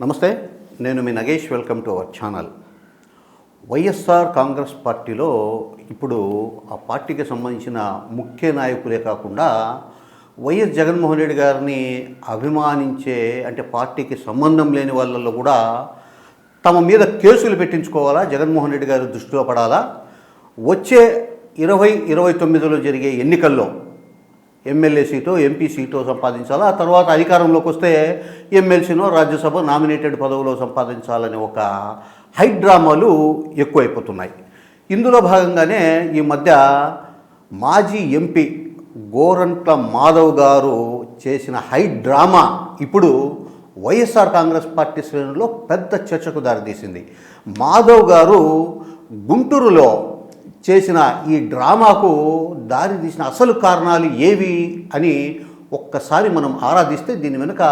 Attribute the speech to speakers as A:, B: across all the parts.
A: నమస్తే నేను మీ Nagesh welcome to our channel. YSR Congress పార్టీలో ఇప్పుడు ఆ పార్టీకి సంబంధించిన ముఖ్య నాయకులే కాకుండా వైఎస్ జగన్మోహన్ రెడ్డి గారిని అభిమానించే అంటే పార్టీకి సంబంధం లేని వాళ్ళల్లో కూడా తమ మీద కేసులు పెట్టించుకోవాలా? జగన్మోహన్ రెడ్డి గారి దృష్టిలో పడాలా? వచ్చే ఇరవై ఇరవై తొమ్మిదిలో జరిగే ఎన్నికల్లో ఎమ్మెల్యే సీటో ఎంపీ సీటో సంపాదించాలి? ఆ తర్వాత అధికారంలోకి వస్తే ఎమ్మెల్సీనో రాజ్యసభ నామినేటెడ్ పదవిలో సంపాదించాలనే ఒక హైడ్రామాలు ఎక్కువైపోతున్నాయి. ఇందులో భాగంగానే ఈ మధ్య మాజీ ఎంపీ గోరంట్ల మాధవ్ గారు చేసిన హై డ్రామా ఇప్పుడు వైఎస్ఆర్ కాంగ్రెస్ పార్టీ శ్రేణుల్లో పెద్ద చర్చకు దారితీసింది. మాధవ్ గారు గుంటూరులో చేసిన ఈ డ్రామాకు దారి తీసిన అసలు కారణాలు ఏవి అని ఒక్కసారి మనం ఆరాధిస్తే దీని వెనుక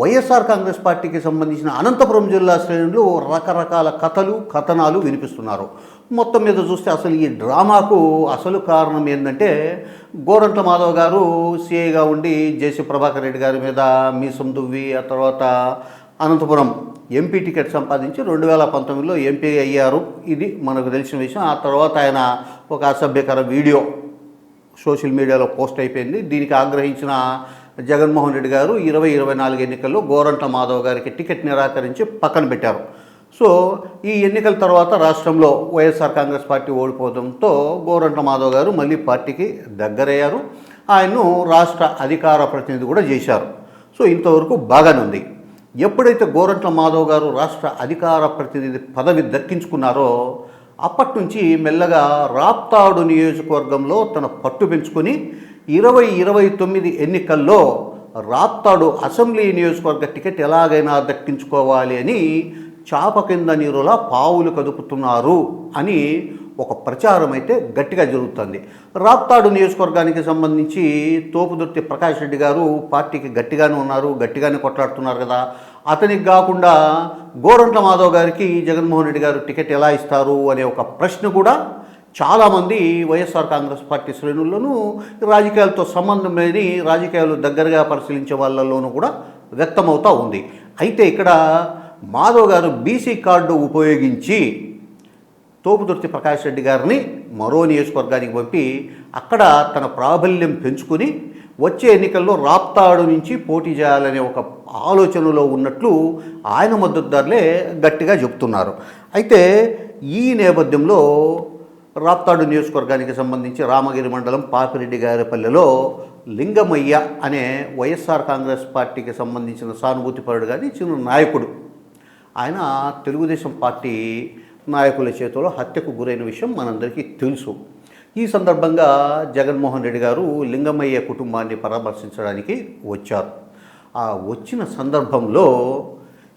A: వైఎస్ఆర్ కాంగ్రెస్ పార్టీకి సంబంధించిన అనంతపురం జిల్లా శ్రేణులు రకరకాల కథలు కథనాలు వినిపిస్తున్నారు. మొత్తం మీద చూస్తే అసలు ఈ డ్రామాకు అసలు కారణం ఏంటంటే గోరంట్ల మాధవ్ గారు సీఏగా ఉండి జేసీ ప్రభాకర్ రెడ్డి గారి మీద మీసం దువ్వి ఆ తర్వాత అనంతపురం ఎంపీ టికెట్ సంపాదించి రెండు వేల పంతొమ్మిదిలో ఎంపీ అయ్యారు. ఇది మనకు తెలిసిన విషయం. ఆ తర్వాత ఆయన ఒక అసభ్యకర వీడియో సోషల్ మీడియాలో పోస్ట్ అయిపోయింది. దీనికి ఆగ్రహించిన జగన్మోహన్ రెడ్డి గారు ఇరవై ఇరవై నాలుగు ఎన్నికల్లో గోరంట్ల మాధవ్ గారికి టికెట్ నిరాకరించి పక్కన పెట్టారు. సో ఈ ఎన్నికల తర్వాత రాష్ట్రంలో వైఎస్ఆర్ కాంగ్రెస్ పార్టీ ఓడిపోవడంతో గోరంట్ల మాధవ్ గారు మళ్ళీ పార్టీకి దగ్గరయ్యారు. ఆయన్ను రాష్ట్ర అధికార ప్రతినిధి కూడా చేశారు. సో ఇంతవరకు బాగానే ఉంది. ఎప్పుడైతే గోరంట్ల మాధవ్ గారు రాష్ట్ర అధికార ప్రతినిధి పదవి దక్కించుకున్నారో అప్పటి నుంచి మెల్లగా రాప్తాడు నియోజకవర్గంలో తన పట్టు పెంచుకొని ఇరవై ఇరవై తొమ్మిది ఎన్నికల్లో రాప్తాడు అసెంబ్లీ నియోజకవర్గ టికెట్ ఎలాగైనా దక్కించుకోవాలి అని చాప కింద నీరులా పావులు కదుపుతున్నారు అని ఒక ప్రచారం అయితే గట్టిగా జరుగుతుంది. రాప్తాడు నియోజకవర్గానికి సంబంధించి తోపుదుర్తి ప్రకాష్ రెడ్డి గారు పార్టీకి గట్టిగానే ఉన్నారు గట్టిగానే కొట్లాడుతున్నారు కదా. అతనికి కాకుండా గోరంట్ల మాధవ్ గారికి జగన్మోహన్ రెడ్డి గారు టికెట్ ఎలా ఇస్తారు అనే ఒక ప్రశ్న కూడా చాలామంది వైఎస్ఆర్ కాంగ్రెస్ పార్టీ శ్రేణుల్లోనూ రాజకీయాలతో సంబంధం లేని రాజకీయాలు దగ్గరగా పరిశీలించే వాళ్ళలోనూ కూడా వ్యక్తమవుతూ ఉంది. అయితే ఇక్కడ మాధవ్ గారు బీసీ కార్డు ఉపయోగించి తోపుదుర్తి ప్రకాష్ రెడ్డి గారిని మరో నియోజకవర్గానికి పంపి అక్కడ తన ప్రాబల్యం పెంచుకుని వచ్చే ఎన్నికల్లో రాప్తాడు నుంచి పోటీ చేయాలనే ఒక ఆలోచనలో ఉన్నట్లు ఆయన మద్దతుదారులే గట్టిగా చెప్తున్నారు అయితే ఈ నేపథ్యంలో రాప్తాడు నియోజకవర్గానికి సంబంధించి రామగిరి మండలం పాపిరెడ్డి గారిపల్లెలో లింగమయ్య అనే వైఎస్ఆర్ కాంగ్రెస్ పార్టీకి సంబంధించిన సానుభూతిపరుడు కానీ చిన్న నాయకుడు. ఆయన తెలుగుదేశం పార్టీ నాయకుల చేతిలో హత్యకు గురైన విషయం మనందరికీ తెలుసు. ఈ సందర్భంగా జగన్మోహన్ రెడ్డి గారు లింగమయ్య కుటుంబాన్ని పరామర్శించడానికి వచ్చారు. ఆ వచ్చిన సందర్భంలో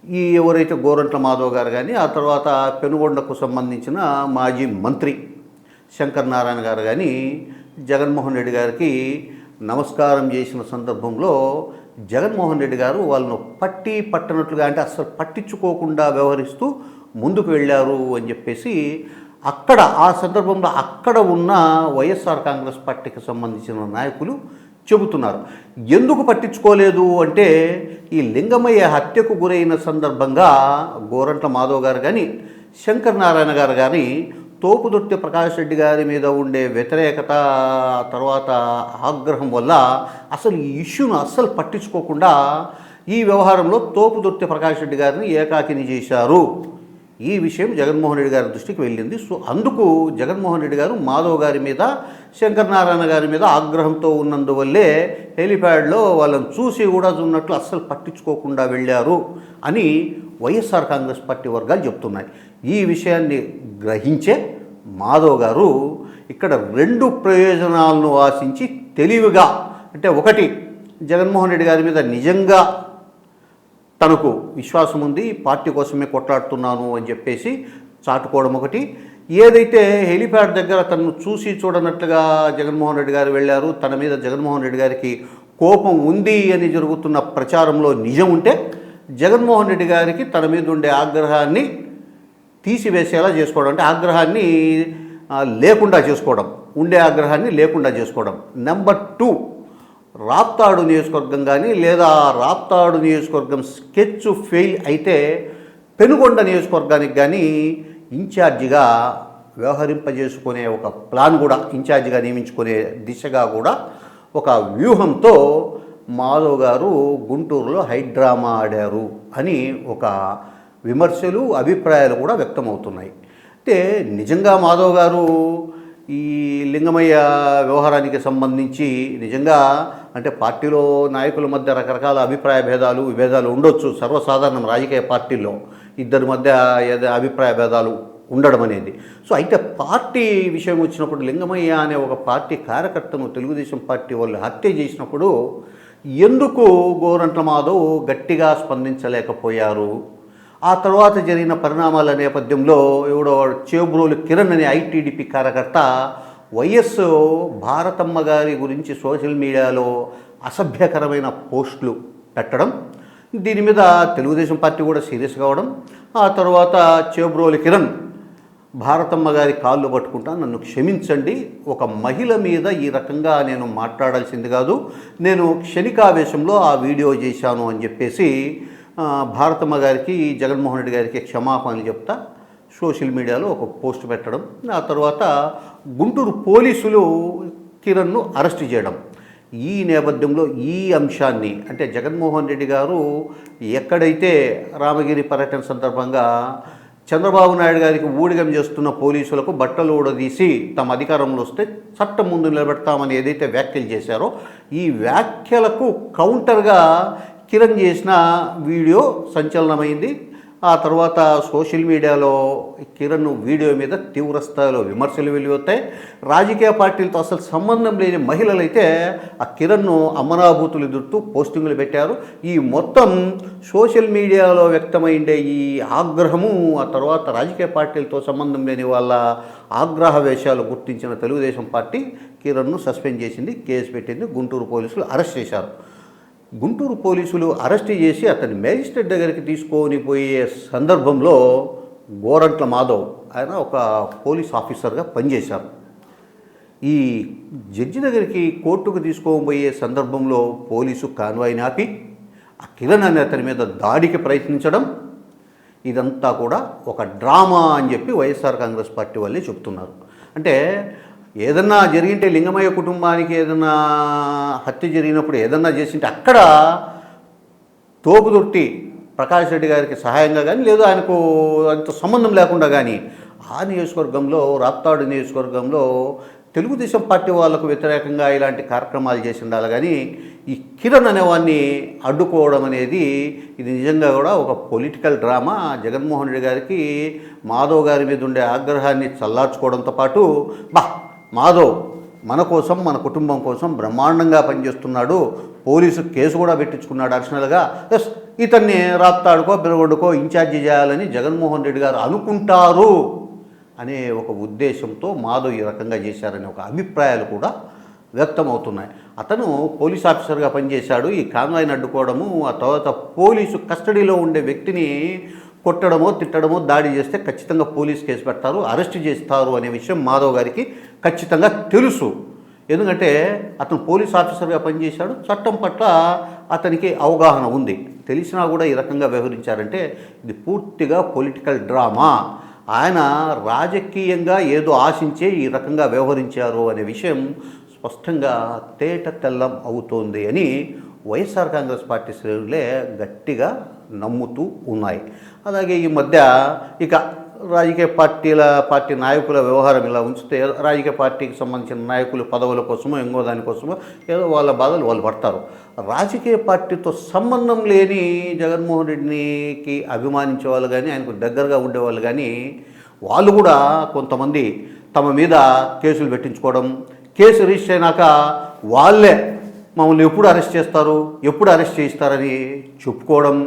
A: ఈ ఎవరైతే గోరంట్ల మాధవ్ గారు కానీ ఆ తర్వాత పెనుగొండకు సంబంధించిన మాజీ మంత్రి శంకర్ నారాయణ గారు కానీ జగన్మోహన్ రెడ్డి గారికి నమస్కారం చేసిన సందర్భంలో జగన్మోహన్ రెడ్డి గారు వాళ్ళను పట్టి పట్టనట్లుగా అంటే అసలు పట్టించుకోకుండా వ్యవహరిస్తూ ముందుకు వెళ్ళారు అని చెప్పేసి అక్కడ ఆ సందర్భంలో అక్కడ ఉన్న వైఎస్ఆర్ కాంగ్రెస్ పార్టీకి సంబంధించిన నాయకులు చెబుతున్నారు. ఎందుకు పట్టించుకోలేదు అంటే ఈ లింగమయ్య హత్యకు గురైన సందర్భంగా గోరంట్ల మాధవ్ గారు కానీ శంకర్ నారాయణ గారు కానీ తోపుదొట్టి ప్రకాష్ రెడ్డి గారి మీద ఉండే వ్యతిరేకత తర్వాత ఆగ్రహం వల్ల అసలు ఈ ఇష్యూను అస్సలు పట్టించుకోకుండా ఈ వ్యవహారంలో తోపుదొట్టి ప్రకాష్ రెడ్డి గారిని ఏకాకిని చేశారు. ఈ విషయం జగన్మోహన్ రెడ్డి గారి దృష్టికి వెళ్ళింది. సో అందుకు జగన్మోహన్ రెడ్డి గారు మాధవ్ గారి మీద శంకర్ నారాయణ గారి మీద ఆగ్రహంతో ఉన్నందువల్లే హెలిప్యాడ్లో వాళ్ళని చూసి కూడా ఉన్నట్లు అస్సలు పట్టించుకోకుండా వెళ్ళారు అని వైఎస్ఆర్ కాంగ్రెస్ పార్టీ వర్గాలు చెప్తున్నాయి. ఈ విషయాన్ని గ్రహించే మాధవ్ గారు ఇక్కడ రెండు ప్రయోజనాలను ఆశించి తెలివిగా అంటే ఒకటి జగన్మోహన్ రెడ్డి గారి మీద నిజంగా తనకు విశ్వాసం ఉంది పార్టీ కోసమే కొట్లాడుతున్నాను అని చెప్పేసి చాటుకోవడం ఒకటి. ఏదైతే హెలిప్యాడ్ దగ్గర తనను చూసి చూడనట్లుగా జగన్మోహన్ రెడ్డి గారు వెళ్ళారు తన మీద జగన్మోహన్ రెడ్డి గారికి కోపం ఉంది అని జరుగుతున్న ప్రచారంలో నిజం ఉంటే జగన్మోహన్ రెడ్డి గారికి తన మీద ఉండే ఆగ్రహాన్ని తీసివేసేలా చేసుకోవడం అంటే ఆగ్రహాన్ని లేకుండా చేసుకోవడం ఉండే ఆగ్రహాన్ని లేకుండా చేసుకోవడం. నెంబర్ టూ రాప్తాడు నియోజకవర్గం కానీ లేదా రాప్తాడు నియోజకవర్గం స్కెచ్ ఫెయిల్ అయితే పెనుగొండ నియోజకవర్గానికి కానీ ఇన్ఛార్జిగా వ్యవహరింపజేసుకునే ఒక ప్లాన్ కూడా ఇన్ఛార్జిగా నియమించుకునే దిశగా కూడా ఒక వ్యూహంతో మాధవ్ గారు గుంటూరులో హైడ్రామా ఆడారు అని ఒక విమర్శలు అభిప్రాయాలు కూడా వ్యక్తమవుతున్నాయి. అంటే నిజంగా మాధవ్ గారు ఈ లింగమయ్య వ్యవహారానికి సంబంధించి నిజంగా అంటే పార్టీలో నాయకుల మధ్య రకరకాల అభిప్రాయ భేదాలు విభేదాలు ఉండొచ్చు. సర్వసాధారణం రాజకీయ పార్టీల్లో ఇద్దరి మధ్య ఏదో అభిప్రాయ భేదాలు ఉండడం అనేది. సో అయితే పార్టీ విషయం వచ్చినప్పుడు లింగమయ్య అనే ఒక పార్టీ కార్యకర్తను తెలుగుదేశం పార్టీ వాళ్ళు హత్య చేసినప్పుడు ఎందుకు గోరంట్ల మాధవ్ గట్టిగా స్పందించలేకపోయారు? ఆ తర్వాత జరిగిన పరిణామాల నేపథ్యంలో ఎవడో చేబ్రోలు కిరణ్ అనే ఐటీడీపీ కార్యకర్త వైఎస్ భారతమ్మ గారి గురించి సోషల్ మీడియాలో అసభ్యకరమైన పోస్టులు పెట్టడం దీని మీద తెలుగుదేశం పార్టీ కూడా సీరియస్ కావడం ఆ తర్వాత చేబ్రోలి కిరణ్ భారతమ్మ గారి కాళ్ళు పట్టుకుంటా నన్ను క్షమించండి ఒక మహిళ మీద ఈ రకంగా నేను మాట్లాడాల్సింది కాదు నేను క్షణికావేశంలో ఆ వీడియో చేశాను అని చెప్పేసి భారతమ్మ గారికి జగన్మోహన్ రెడ్డి గారికి క్షమాపణలు చెప్తా సోషల్ మీడియాలో ఒక పోస్ట్ పెట్టడం ఆ తర్వాత గుంటూరు పోలీసులు కిరణ్ను అరెస్ట్ చేయడం. ఈ నేపథ్యంలో ఈ అంశాన్ని అంటే జగన్మోహన్ రెడ్డి గారు ఎక్కడైతే రామగిరి పర్యటన సందర్భంగా చంద్రబాబు నాయుడు గారికి ఊడిగం చేస్తున్న పోలీసులకు బట్టలు ఊడదీసి తమ అధికారంలో వస్తే చట్టం ముందు నిలబెడతామని ఏదైతే వ్యాఖ్యలు చేశారో ఈ వ్యాఖ్యలకు కౌంటర్గా కిరణ్ చేసిన వీడియో సంచలనమైంది. ఆ తర్వాత సోషల్ మీడియాలో కిరణ్ వీడియో మీద తీవ్ర స్థాయిలో విమర్శలు వెలువతాయి రాజకీయ పార్టీలతో అసలు సంబంధం లేని మహిళలైతే ఆ కిరణ్ను అమరాభూతులు ఎదుర్తూ పోస్టింగులు పెట్టారు. ఈ మొత్తం సోషల్ మీడియాలో వ్యక్తమైండే ఈ ఆగ్రహము ఆ తర్వాత రాజకీయ పార్టీలతో సంబంధం లేని వాళ్ళ ఆగ్రహ వేషాలు గుర్తించిన తెలుగుదేశం పార్టీ కిరణ్ను సస్పెండ్ చేసింది కేసు పెట్టింది గుంటూరు పోలీసులు అరెస్ట్ చేశారు. గుంటూరు పోలీసులు అరెస్ట్ చేసి అతని మేజిస్ట్రేట్ దగ్గరికి తీసుకొని పోయే సందర్భంలో గోరంట్ల మాధవ్ ఆయన ఒక పోలీస్ ఆఫీసర్గా పనిచేశారు. ఈ జడ్జి దగ్గరికి కోర్టుకు తీసుకోబోయే సందర్భంలో పోలీసు కాన్వాయ్ని ఆపి ఆ కిరణ్ అనే అతని మీద దాడికి ప్రయత్నించడం ఇదంతా కూడా ఒక డ్రామా అని చెప్పి వైఎస్ఆర్ కాంగ్రెస్ పార్టీ వాళ్ళే చెప్తున్నారు. అంటే ఏదన్నా జరిగింటే లింగమయ్య కుటుంబానికి ఏదన్నా హత్య జరిగినప్పుడు ఏదన్నా చేసింటే అక్కడ తోపుదొట్టి ప్రకాష్ రెడ్డి గారికి సహాయంగా కానీ లేదు ఆయనకు అంత సంబంధం లేకుండా కానీ ఆ నియోజకవర్గంలో రాప్తాడు నియోజకవర్గంలో తెలుగుదేశం పార్టీ వాళ్ళకు వ్యతిరేకంగా ఇలాంటి కార్యక్రమాలు చేసి ఉండాలి కానీ ఈ కిరణ్ అనేవాడిని అడ్డుకోవడం అనేది ఇది నిజంగా కూడా ఒక పొలిటికల్ డ్రామా. జగన్మోహన్ రెడ్డి గారికి మాధవ్ గారి మీద ఉండే ఆగ్రహాన్ని చల్లార్చుకోవడంతో పాటు బా మాధవ్ మన కోసం మన కుటుంబం కోసం బ్రహ్మాండంగా పనిచేస్తున్నాడు. పోలీసు కేసు కూడా పెట్టించుకున్నాడు అడిషనల్గా ఎస్ ఇతన్ని రాప్తాడుకో బిరగొడ్డుకో ఇన్ఛార్జి చేయాలని జగన్మోహన్ రెడ్డి గారు అనుకుంటారు అనే ఒక ఉద్దేశంతో మాధవ్ ఈ రకంగా చేశారనే ఒక అభిప్రాయాలు కూడా వ్యక్తమవుతున్నాయి. అతను పోలీస్ ఆఫీసర్గా పనిచేశాడు. ఈ కాన్వాయ్ని అడ్డుకోవడము ఆ తర్వాత పోలీసు కస్టడీలో ఉండే వ్యక్తిని కొట్టడమో తిట్టడమో దాడి చేస్తే ఖచ్చితంగా పోలీస్ కేసు పెడతారు అరెస్ట్ చేస్తారు అనే విషయం మాధవ్ గారికి ఖచ్చితంగా తెలుసు. ఎందుకంటే అతను పోలీస్ ఆఫీసర్గా పనిచేశాడు చట్టం పట్ల అతనికి అవగాహన ఉంది. తెలిసినా కూడా ఈ రకంగా వ్యవహరించారంటే ఇది పూర్తిగా పొలిటికల్ డ్రామా. ఆయన రాజకీయంగా ఏదో ఆశించే ఈ రకంగా వ్యవహరించారు అనే విషయం స్పష్టంగా తేట తెల్లం అవుతోంది అని వైఎస్ఆర్ కాంగ్రెస్ పార్టీ శ్రేణులే గట్టిగా నమ్ముతూ ఉన్నాయి. అలాగే ఈ మధ్య ఇక రాజకీయ పార్టీల పార్టీ నాయకుల వ్యవహారం ఇలా ఉంచితే రాజకీయ పార్టీకి సంబంధించిన నాయకులు పదవుల కోసమో ఇంకో దానికోసమో ఏదో వాళ్ళ బాధలు వాళ్ళు పడతారు. రాజకీయ పార్టీతో సంబంధం లేని జగన్మోహన్ రెడ్డికి అభిమానించే వాళ్ళు కానీ ఆయనకు దగ్గరగా ఉండేవాళ్ళు కానీ వాళ్ళు కూడా కొంతమంది తమ మీద కేసులు పెట్టించుకోవడం కేసు రిజిస్టర్ అయినాక వాళ్ళే మమ్మల్ని ఎప్పుడు అరెస్ట్ చేస్తారు? ఎప్పుడు అరెస్ట్ చేయిస్తారని చెప్పుకోవడం.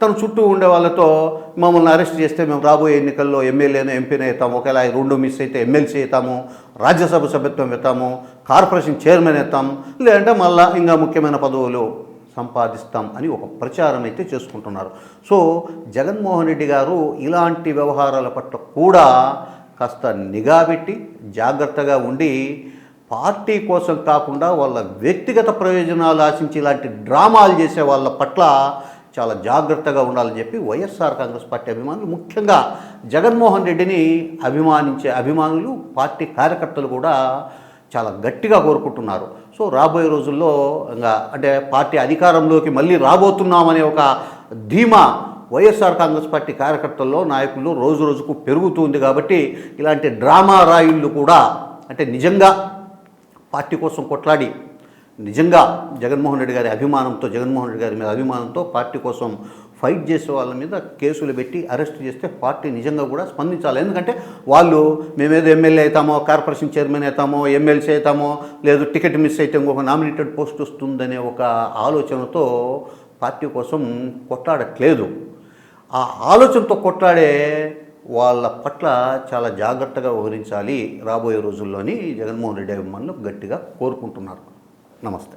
A: తన చుట్టూ ఉండే వాళ్ళతో మమ్మల్ని అరెస్ట్ చేస్తే మేము రాబోయే ఎన్నికల్లో ఎమ్మెల్యేనో ఎంపీని అవుతాము. ఒకవేళ రెండు మిస్ అయితే ఎమ్మెల్సీ అవుతాము రాజ్యసభ సభ్యత్వం ఎత్తాము కార్పొరేషన్ చైర్మన్ ఎత్తాం లేదంటే మళ్ళా ఇంకా ముఖ్యమైన పదవులు సంపాదిస్తాం అని ఒక ప్రచారం అయితే చేసుకుంటున్నారు. సో జగన్మోహన్ రెడ్డి గారు ఇలాంటి వ్యవహారాల పట్ల కూడా కాస్త నిఘా పెట్టి జాగ్రత్తగా ఉండి పార్టీ కోసం కాకుండా వాళ్ళ వ్యక్తిగత ప్రయోజనాలు ఆశించి ఇలాంటి డ్రామాలు చేసే వాళ్ళ పట్ల చాలా జాగ్రత్తగా ఉండాలని చెప్పి వైఎస్ఆర్ కాంగ్రెస్ పార్టీ అభిమానులు ముఖ్యంగా జగన్మోహన్ రెడ్డిని అభిమానించే అభిమానులు పార్టీ కార్యకర్తలు కూడా చాలా గట్టిగా కోరుకుంటున్నారు. సో రాబోయే రోజుల్లో ఇంకా అంటే పార్టీ అధికారంలోకి మళ్ళీ రాబోతున్నామనే ఒక ధీమా వైఎస్ఆర్ కాంగ్రెస్ పార్టీ కార్యకర్తల్లో నాయకుల్లో రోజు రోజుకు పెరుగుతుంది కాబట్టి ఇలాంటి డ్రామా రాయుళ్ళు కూడా అంటే నిజంగా పార్టీ కోసం కొట్లాడి నిజంగా జగన్మోహన్ రెడ్డి గారి అభిమానంతో జగన్మోహన్ రెడ్డి గారి మీద అభిమానంతో పార్టీ కోసం ఫైట్ చేసే వాళ్ళ మీద కేసులు పెట్టి అరెస్ట్ చేస్తే పార్టీ నిజంగా కూడా స్పందించాలి. ఎందుకంటే వాళ్ళు మేమేదో ఎమ్మెల్యే అవుతామో కార్పొరేషన్ చైర్మన్ అవుతామో ఎమ్మెల్సీ అవుతామో లేదు టికెట్ మిస్ అయితే ఇంకొక నామినేటెడ్ పోస్ట్ వస్తుందనే ఒక ఆలోచనతో పార్టీ కోసం కొట్లాడట్లేదు. ఆ ఆలోచనతో కొట్లాడే వాళ్ళ పట్ల చాలా జాగ్రత్తగా వ్యవహరించాలి రాబోయే రోజుల్లోని జగన్మోహన్ రెడ్డి అభిమానులు గట్టిగా కోరుకుంటున్నారు. నమస్తే.